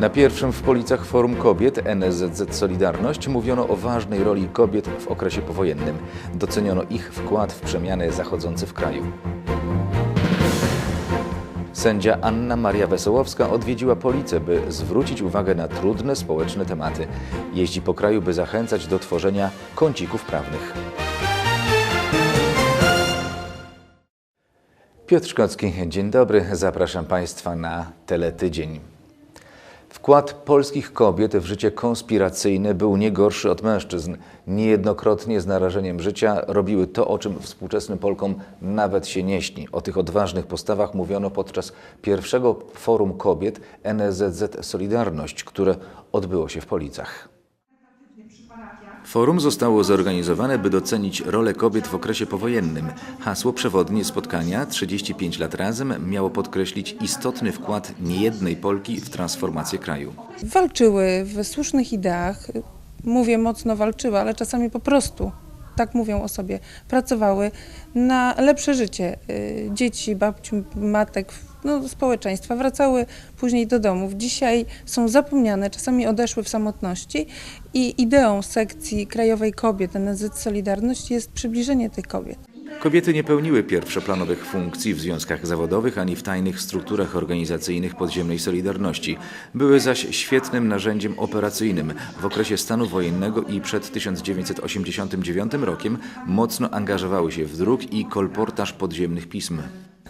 Na pierwszym w Policach Forum Kobiet NSZZ Solidarność mówiono o ważnej roli kobiet w okresie powojennym. Doceniono ich wkład w przemiany zachodzące w kraju. Sędzia Anna Maria Wesołowska odwiedziła Policę, by zwrócić uwagę na trudne społeczne tematy. Jeździ po kraju, by zachęcać do tworzenia kącików prawnych. Piotr Szkocki, dzień dobry. Zapraszam Państwa na Teletydzień. Wkład polskich kobiet w życie konspiracyjne był nie gorszy od mężczyzn. Niejednokrotnie z narażeniem życia robiły to, o czym współczesnym Polkom nawet się nie śni. O tych odważnych postawach mówiono podczas pierwszego Forum Kobiet NSZZ Solidarność, które odbyło się w Policach. Forum zostało zorganizowane, by docenić rolę kobiet w okresie powojennym. Hasło przewodnie spotkania 35 lat razem miało podkreślić istotny wkład niejednej Polki w transformację kraju. walczyły w słusznych ideach. Mówię mocno walczyły, ale czasami po prostu, tak mówią o sobie, pracowały na lepsze życie y, dzieci, babci, matek, no, społeczeństwa. Wracały później do domów. Dzisiaj są zapomniane, czasami odeszły w samotności i ideą sekcji Krajowej Kobiet NSZ Solidarność jest przybliżenie tych kobiet. Kobiety nie pełniły pierwszoplanowych funkcji w związkach zawodowych ani w tajnych strukturach organizacyjnych podziemnej Solidarności. Były zaś świetnym narzędziem operacyjnym. W okresie stanu wojennego i przed 1989 rokiem mocno angażowały się w druk i kolportaż podziemnych pism.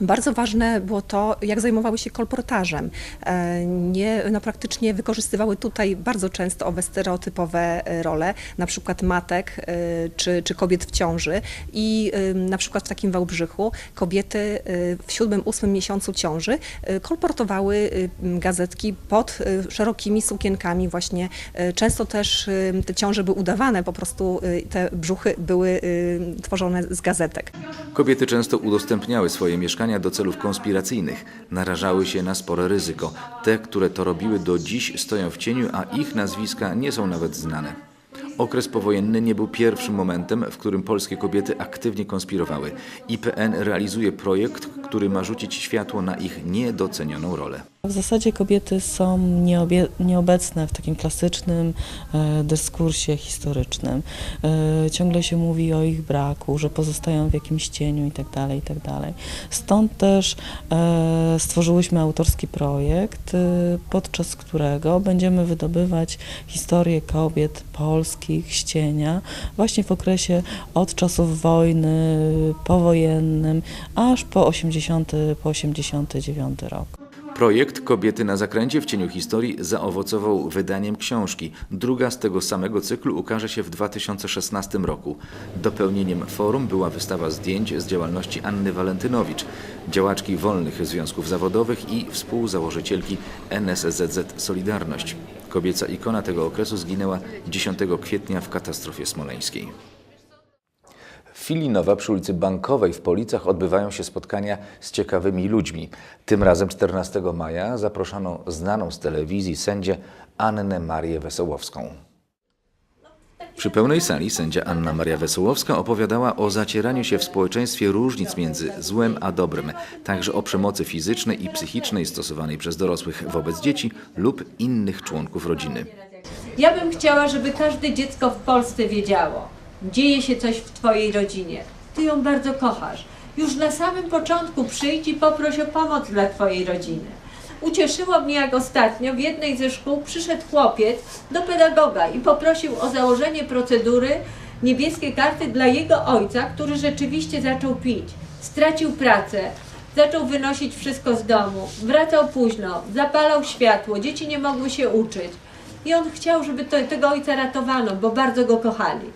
Bardzo ważne było to, jak zajmowały się kolportażem. E, Nie, no praktycznie wykorzystywały tutaj bardzo często owe stereotypowe e, role, na przykład matek e, czy, czy kobiet w ciąży. I na przykład w takim Wałbrzychu kobiety w siódmym, ósmym miesiącu ciąży kolportowały gazetki pod szerokimi sukienkami właśnie. Często też te ciąże były udawane, po prostu e, te brzuchy były tworzone z gazetek. Kobiety często udostępniały swoje mieszkania do celów konspiracyjnych, narażały się na spore ryzyko. Te, które to robiły do dziś stoją w cieniu, a ich nazwiska nie są nawet znane. Okres powojenny nie był pierwszym momentem, w którym polskie kobiety aktywnie konspirowały. IPN realizuje projekt, który ma rzucić światło na ich niedocenioną rolę. W zasadzie kobiety są nieobecne w takim klasycznym e, dyskursie historycznym. E, ciągle się mówi o ich braku, że pozostają w jakimś cieniu itd. itd. Stąd też e, stworzyłyśmy autorski projekt, e, podczas którego będziemy wydobywać historię kobiet polskich z cienia właśnie w okresie od czasów wojny, powojennym, aż po 80, po 89 rok. Projekt Kobiety na zakręcie w cieniu historii zaowocował wydaniem książki. Druga z tego samego cyklu ukaże się w 2016 roku. Dopełnieniem forum była wystawa zdjęć z działalności Anny Walentynowicz, działaczki wolnych związków zawodowych i współzałożycielki NSZZ Solidarność. Kobieca ikona tego okresu zginęła 10 kwietnia w katastrofie smoleńskiej. W Filinowa przy ulicy Bankowej w Policach odbywają się spotkania z ciekawymi ludźmi. Tym razem 14 maja zaproszono znaną z telewizji sędzię Annę Marię Wesołowską. Przy pełnej sali sędzia Anna Maria Wesołowska opowiadała o zacieraniu się w społeczeństwie różnic między złem a dobrem, także o przemocy fizycznej i psychicznej stosowanej przez dorosłych wobec dzieci lub innych członków rodziny. Ja bym chciała, żeby każde dziecko w Polsce wiedziało, dzieje się coś w Twojej rodzinie. Ty ją bardzo kochasz. Już na samym początku przyjdź i poproś o pomoc dla Twojej rodziny. Ucieszyło mnie, jak ostatnio w jednej ze szkół przyszedł chłopiec do pedagoga i poprosił o założenie procedury niebieskiej karty dla jego ojca, który rzeczywiście zaczął pić. Stracił pracę, zaczął wynosić wszystko z domu, wracał późno, zapalał światło, dzieci nie mogły się uczyć. I on chciał, żeby to, tego ojca ratowano, bo bardzo go kochali.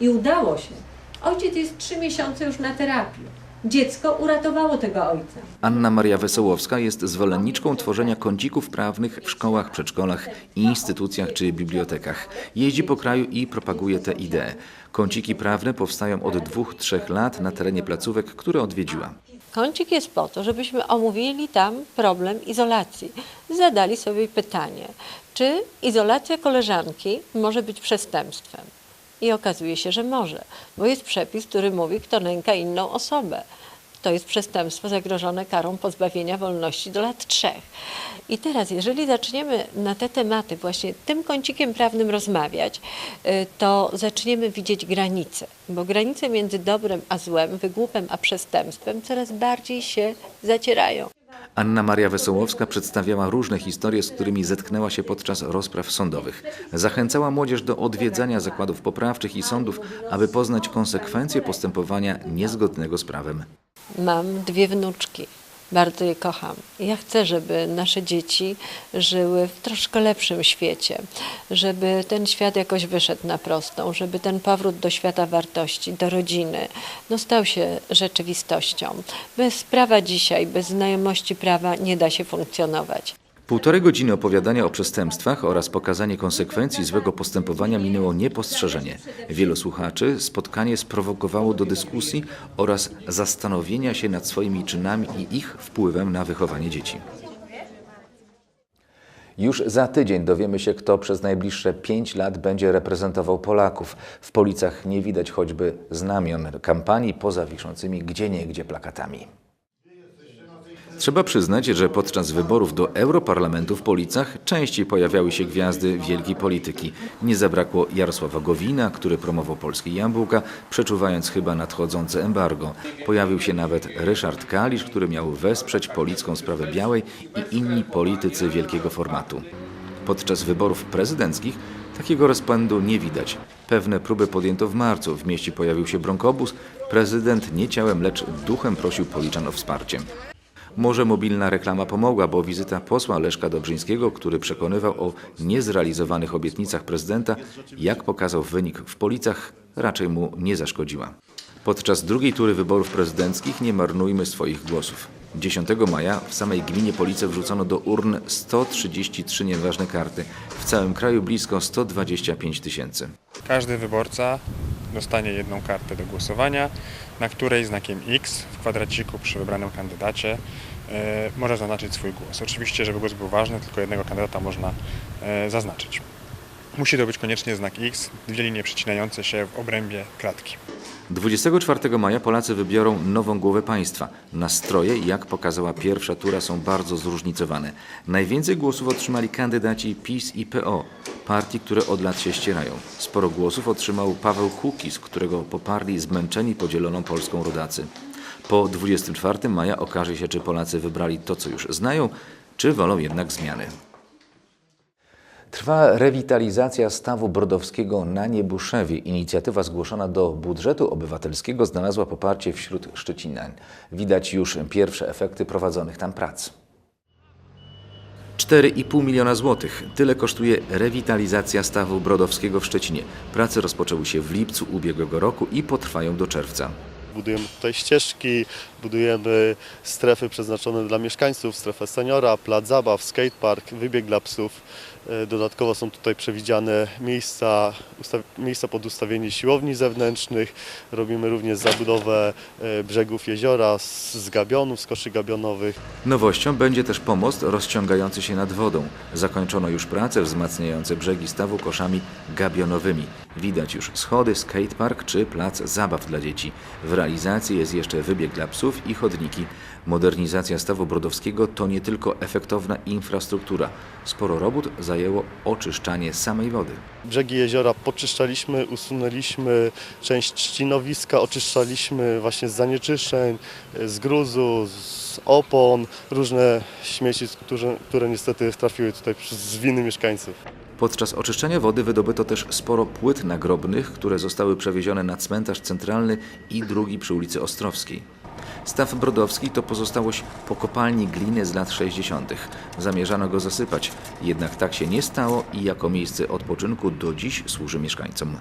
I udało się. Ojciec jest trzy miesiące już na terapii. Dziecko uratowało tego ojca. Anna Maria Wesołowska jest zwolenniczką tworzenia kącików prawnych w szkołach, przedszkolach, instytucjach czy bibliotekach. Jeździ po kraju i propaguje tę ideę. Kąciki prawne powstają od dwóch, trzech lat na terenie placówek, które odwiedziła. Kącik jest po to, żebyśmy omówili tam problem izolacji. Zadali sobie pytanie, czy izolacja koleżanki może być przestępstwem? I okazuje się, że może, bo jest przepis, który mówi, kto nęka inną osobę. to jest przestępstwo zagrożone karą pozbawienia wolności do lat trzech. I teraz, jeżeli zaczniemy na te tematy właśnie tym kącikiem prawnym rozmawiać, y, to zaczniemy widzieć granice, bo granice między dobrem a złem, wygłupem a przestępstwem coraz bardziej się zacierają. Anna Maria Wesołowska przedstawiała różne historie, z którymi zetknęła się podczas rozpraw sądowych. Zachęcała młodzież do odwiedzania zakładów poprawczych i sądów, aby poznać konsekwencje postępowania niezgodnego z prawem. Mam dwie wnuczki. Bardzo je kocham. Ja chcę, żeby nasze dzieci żyły w troszkę lepszym świecie, żeby ten świat jakoś wyszedł na prostą, żeby ten powrót do świata wartości, do rodziny, no stał się rzeczywistością. Bez prawa dzisiaj, bez znajomości prawa nie da się funkcjonować. Półtorej godziny opowiadania o przestępstwach oraz pokazanie konsekwencji złego postępowania minęło niepostrzeżenie. Wielu słuchaczy spotkanie sprowokowało do dyskusji oraz zastanowienia się nad swoimi czynami i ich wpływem na wychowanie dzieci. Już za tydzień dowiemy się, kto przez najbliższe pięć lat będzie reprezentował Polaków. W Policach nie widać choćby znamion kampanii poza wiszącymi gdzieniegdzie plakatami. Trzeba przyznać, że podczas wyborów do Europarlamentu w Policach częściej pojawiały się gwiazdy wielkiej polityki. Nie zabrakło Jarosława Gowina, który promował polskie jabłka, przeczuwając chyba nadchodzące embargo. Pojawił się nawet Ryszard Kalisz, który miał wesprzeć policką sprawę białej i inni politycy wielkiego formatu. Podczas wyborów prezydenckich takiego rozpędu nie widać. Pewne próby podjęto w marcu. W mieście pojawił się bronkobus. Prezydent nie ciałem, lecz duchem prosił Policzan o wsparcie. Może mobilna reklama pomogła, bo wizyta posła Leszka Dobrzyńskiego, który przekonywał o niezrealizowanych obietnicach prezydenta, jak pokazał wynik w Policach, raczej mu nie zaszkodziła. Podczas drugiej tury wyborów prezydenckich nie marnujmy swoich głosów. 10 maja w samej gminie Police wrzucono do urn 133 nieważne karty. W całym kraju blisko 125 tysięcy. Każdy wyborca dostanie jedną kartę do głosowania, na której znakiem X w kwadraciku przy wybranym kandydacie e, może zaznaczyć swój głos. Oczywiście, żeby głos był ważny, tylko jednego kandydata można e, zaznaczyć. Musi to być koniecznie znak X, dwie linie przecinające się w obrębie klatki. 24 maja Polacy wybiorą nową głowę państwa. Nastroje, jak pokazała pierwsza tura, są bardzo zróżnicowane. Najwięcej głosów otrzymali kandydaci PiS i PO, partii, które od lat się ścierają. Sporo głosów otrzymał Paweł Kukiz, którego poparli zmęczeni podzieloną Polską rodacy. Po 24 maja okaże się, czy Polacy wybrali to, co już znają, czy wolą jednak zmiany. Trwa rewitalizacja stawu brodowskiego na Niebuszewie. Inicjatywa zgłoszona do budżetu obywatelskiego znalazła poparcie wśród Szczecinań. Widać już pierwsze efekty prowadzonych tam prac. 4,5 miliona złotych. Tyle kosztuje rewitalizacja stawu brodowskiego w Szczecinie. Prace rozpoczęły się w lipcu ubiegłego roku i potrwają do czerwca. Budujemy tutaj ścieżki, budujemy strefy przeznaczone dla mieszkańców, strefę seniora, plac zabaw, skatepark, wybieg dla psów. E, Dodatkowo są tutaj przewidziane miejsca, miejsca pod ustawienie siłowni zewnętrznych. Robimy również zabudowę e, brzegów jeziora z gabionów, z koszy gabionowych. Nowością będzie też pomost rozciągający się nad wodą. Zakończono już prace wzmacniające brzegi stawu koszami gabionowymi. Widać już schody, skatepark czy plac zabaw dla dzieci. W realizacji jest jeszcze wybieg dla psów i chodniki. Modernizacja stawu brodowskiego to nie tylko efektowna infrastruktura. Sporo robót zajęło oczyszczanie samej wody. Brzegi jeziora poczyszczaliśmy, usunęliśmy część trzcinowiska, oczyszczaliśmy właśnie z zanieczyszczeń, z gruzu, z opon, różne śmieci, które, które niestety trafiły tutaj przez- z winy mieszkańców. Podczas oczyszczania wody wydobyto też sporo płyt nagrobnych, które zostały przewiezione na cmentarz centralny i drugi przy ulicy Ostrowskiej. Staw Brodowski to pozostałość po kopalni gliny z lat 60. Zamierzano go zasypać, jednak tak się nie stało i jako miejsce odpoczynku do dziś służy mieszkańcom.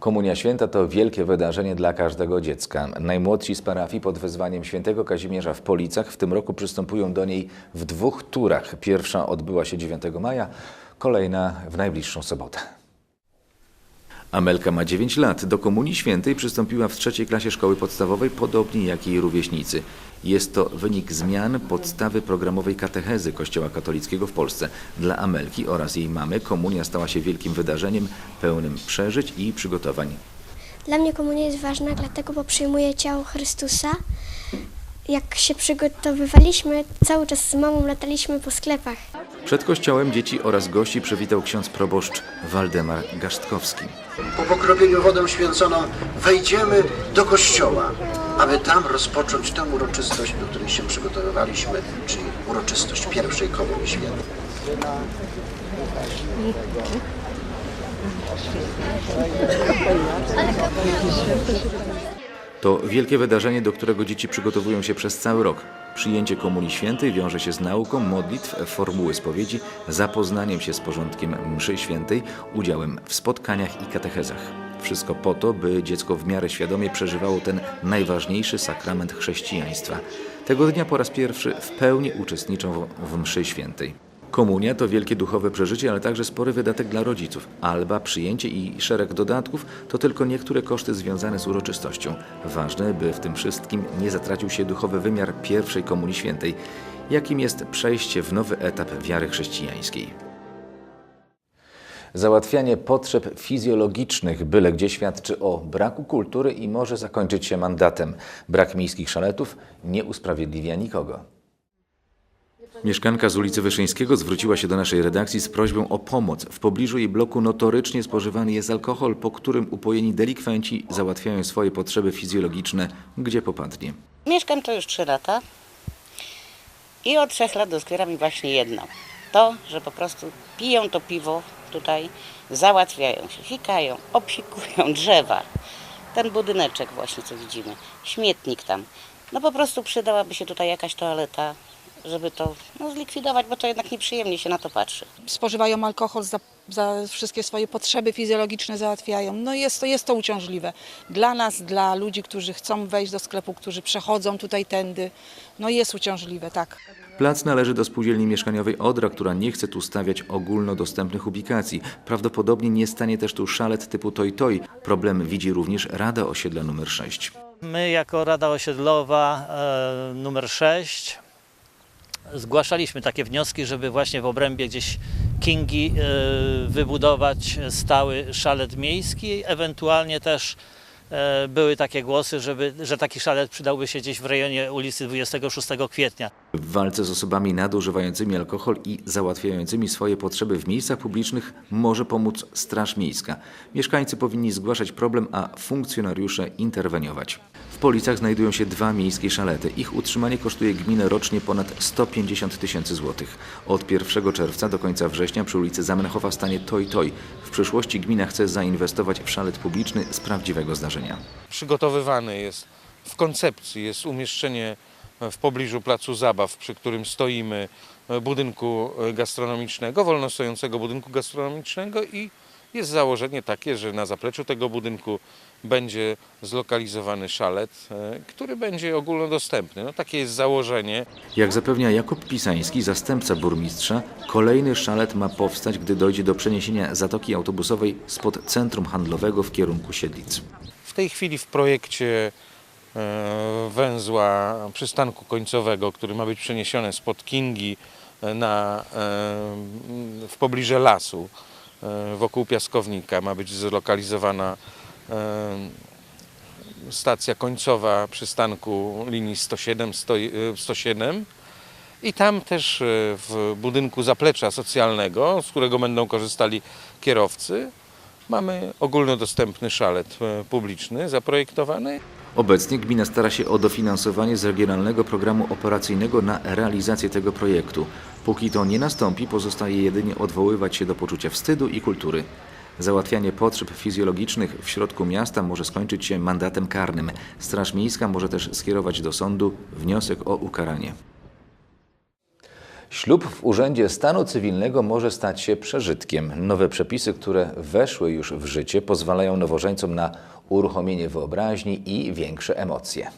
Komunia Święta to wielkie wydarzenie dla każdego dziecka. Najmłodsi z parafii pod wezwaniem świętego Kazimierza w Policach w tym roku przystępują do niej w dwóch turach. Pierwsza odbyła się 9 maja, kolejna w najbliższą sobotę. Amelka ma 9 lat. Do Komunii Świętej przystąpiła w trzeciej klasie szkoły podstawowej, podobnie jak jej rówieśnicy. Jest to wynik zmian podstawy programowej katechezy Kościoła katolickiego w Polsce. Dla Amelki oraz jej mamy komunia stała się wielkim wydarzeniem, pełnym przeżyć i przygotowań. Dla mnie komunia jest ważna, dlatego, bo przyjmuję ciało Chrystusa. Jak się przygotowywaliśmy, cały czas z mamą lataliśmy po sklepach. Przed kościołem dzieci oraz gości przywitał ksiądz proboszcz Waldemar Gasztkowski. Po pokropieniu wodą święconą wejdziemy do kościoła, aby tam rozpocząć tę uroczystość, do której się przygotowywaliśmy, czyli uroczystość pierwszej komunii świętej. To wielkie wydarzenie, do którego dzieci przygotowują się przez cały rok. Przyjęcie Komunii Świętej wiąże się z nauką, modlitw, formuły spowiedzi, zapoznaniem się z porządkiem mszy świętej, udziałem w spotkaniach i katechezach. Wszystko po to, by dziecko w miarę świadomie przeżywało ten najważniejszy sakrament chrześcijaństwa. Tego dnia po raz pierwszy w pełni uczestniczą w- mszy świętej. Komunia to wielkie duchowe przeżycie, ale także spory wydatek dla rodziców. Alba, przyjęcie i szereg dodatków to tylko niektóre koszty związane z uroczystością. Ważne, by w tym wszystkim nie zatracił się duchowy wymiar pierwszej Komunii Świętej, jakim jest przejście w nowy etap wiary chrześcijańskiej. Załatwianie potrzeb fizjologicznych byle gdzie świadczy o braku kultury i może zakończyć się mandatem. Brak miejskich szaletów nie usprawiedliwia nikogo. Mieszkanka z ulicy Wyszyńskiego zwróciła się do naszej redakcji z prośbą o pomoc. W pobliżu jej bloku notorycznie spożywany jest alkohol, po którym upojeni delikwenci załatwiają swoje potrzeby fizjologiczne, gdzie popadnie. Mieszkam tu już 3 lata i od 3 lat doskwiera mi właśnie jedno. To, że po prostu piją to piwo tutaj, załatwiają się, hikają, obsikują drzewa. Ten budyneczek właśnie, co widzimy, śmietnik tam. No po prostu przydałaby się tutaj jakaś toaleta, żeby to no, zlikwidować, bo to jednak nieprzyjemnie się na to patrzy. spożywają alkohol, za, za wszystkie swoje potrzeby fizjologiczne załatwiają. No jest to, jest to uciążliwe. Dla nas, dla ludzi, którzy chcą wejść do sklepu, którzy przechodzą tutaj tędy, no jest uciążliwe, tak. Plac należy do spółdzielni mieszkaniowej Odra, która nie chce tu stawiać ogólnodostępnych ubikacji. Prawdopodobnie nie stanie też tu szalet typu Toj Toj. Problem widzi również Rada Osiedla nr 6. My jako Rada Osiedlowa e, numer 6 zgłaszaliśmy takie wnioski, żeby właśnie w obrębie gdzieś Kingi e, wybudować stały szalet miejski, ewentualnie też e, były takie głosy, żeby, że taki szalet przydałby się gdzieś w rejonie ulicy 26 kwietnia. W walce z osobami nadużywającymi alkohol i załatwiającymi swoje potrzeby w miejscach publicznych może pomóc Straż Miejska. Mieszkańcy powinni zgłaszać problem, a funkcjonariusze interweniować. W Policach znajdują się dwa miejskie szalety. Ich utrzymanie kosztuje gminę rocznie ponad 150 tysięcy złotych. Od 1 czerwca do końca września przy ulicy Zamenhofa stanie Toj Toj. W przyszłości gmina chce zainwestować w szalet publiczny z prawdziwego zdarzenia. przygotowywany jest w koncepcji, jest umieszczenie w pobliżu placu zabaw, przy którym stoimy, e, budynku e, gastronomicznego, wolno stojącego budynku gastronomicznego i jest założenie takie, że na zapleczu tego budynku będzie zlokalizowany szalet, e, który będzie ogólnodostępny. No, takie jest założenie. Jak zapewnia Jakub Pisański, zastępca burmistrza, kolejny szalet ma powstać, gdy dojdzie do przeniesienia zatoki autobusowej spod centrum handlowego w kierunku Siedlic. W tej chwili w projekcie węzła przystanku końcowego, który ma być przeniesiony spod Kingi e, na, e, w pobliże lasu e, wokół piaskownika ma być zlokalizowana e, stacja końcowa przystanku linii 107, 100, 107 i tam też e, w budynku zaplecza socjalnego, z którego będą korzystali kierowcy, mamy ogólnodostępny szalet e, publiczny zaprojektowany. Obecnie gmina stara się o dofinansowanie z Regionalnego Programu Operacyjnego na realizację tego projektu. Póki to nie nastąpi, pozostaje jedynie odwoływać się do poczucia wstydu i kultury. Załatwianie potrzeb fizjologicznych w środku miasta może skończyć się mandatem karnym. Straż Miejska może też skierować do sądu wniosek o ukaranie. Ślub w Urzędzie Stanu Cywilnego może stać się przeżytkiem. Nowe przepisy, które weszły już w życie, pozwalają nowożeńcom na uruchomienie wyobraźni i większe emocje.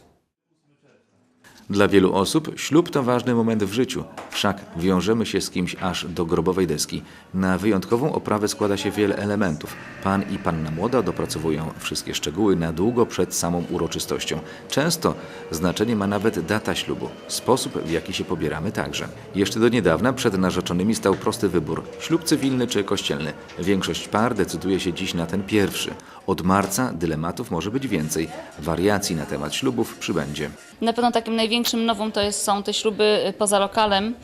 Dla wielu osób ślub to ważny moment w życiu, wszak wiążemy się z kimś aż do grobowej deski. Na wyjątkową oprawę składa się wiele elementów. Pan i panna młoda dopracowują wszystkie szczegóły na długo przed samą uroczystością. Często znaczenie ma nawet data ślubu, sposób w jaki się pobieramy także. Jeszcze do niedawna przed narzeczonymi stał prosty wybór: ślub cywilny czy kościelny. Większość par decyduje się dziś na ten pierwszy. Od marca dylematów może być więcej. Wariacji na temat ślubów przybędzie. Na pewno takim największym nową to jest, są te śluby y, poza lokalem.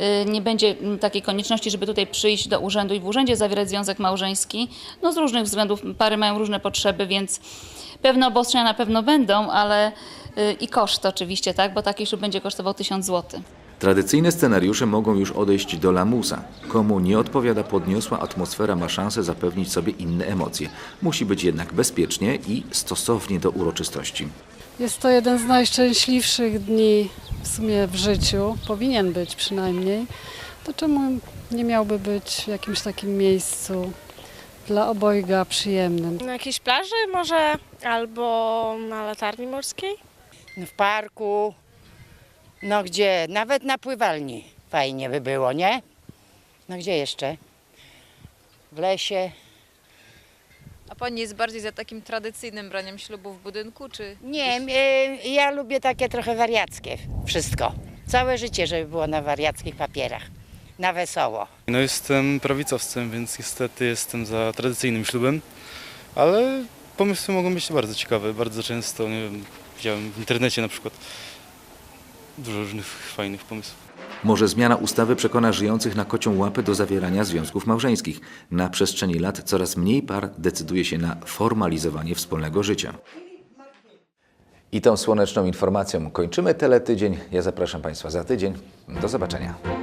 Y, Nie będzie mm, takiej konieczności, żeby tutaj przyjść do urzędu i w urzędzie zawierać związek małżeński. No z różnych względów pary mają różne potrzeby, więc pewne obostrzenia na pewno będą, ale y, i koszt oczywiście, tak, bo taki ślub będzie kosztował 1000 zł. Tradycyjne scenariusze mogą już odejść do lamusa. Komu nie odpowiada podniosła atmosfera, ma szansę zapewnić sobie inne emocje. Musi być jednak bezpiecznie i stosownie do uroczystości. Jest to jeden z najszczęśliwszych dni w sumie w życiu, powinien być przynajmniej. To czemu nie miałby być w jakimś takim miejscu dla obojga przyjemnym? Na jakiejś plaży może albo na latarni morskiej? W parku, no gdzie, nawet na pływalni fajnie by było, nie? No gdzie jeszcze? W lesie. A pani jest bardziej za takim tradycyjnym braniem ślubu w budynku, czy... Nie, e, ja lubię takie trochę wariackie wszystko. Całe życie, żeby było na wariackich papierach, na wesoło. No jestem prawicowcem, więc niestety jestem za tradycyjnym ślubem, ale pomysły mogą być bardzo ciekawe. Bardzo często, nie wiem, widziałem w internecie na przykład dużo różnych fajnych pomysłów. Może zmiana ustawy przekona żyjących na kocią łapę do zawierania związków małżeńskich. Na przestrzeni lat coraz mniej par decyduje się na formalizowanie wspólnego życia. I tą słoneczną informacją kończymy teletydzień. Ja zapraszam Państwa za tydzień. Do zobaczenia.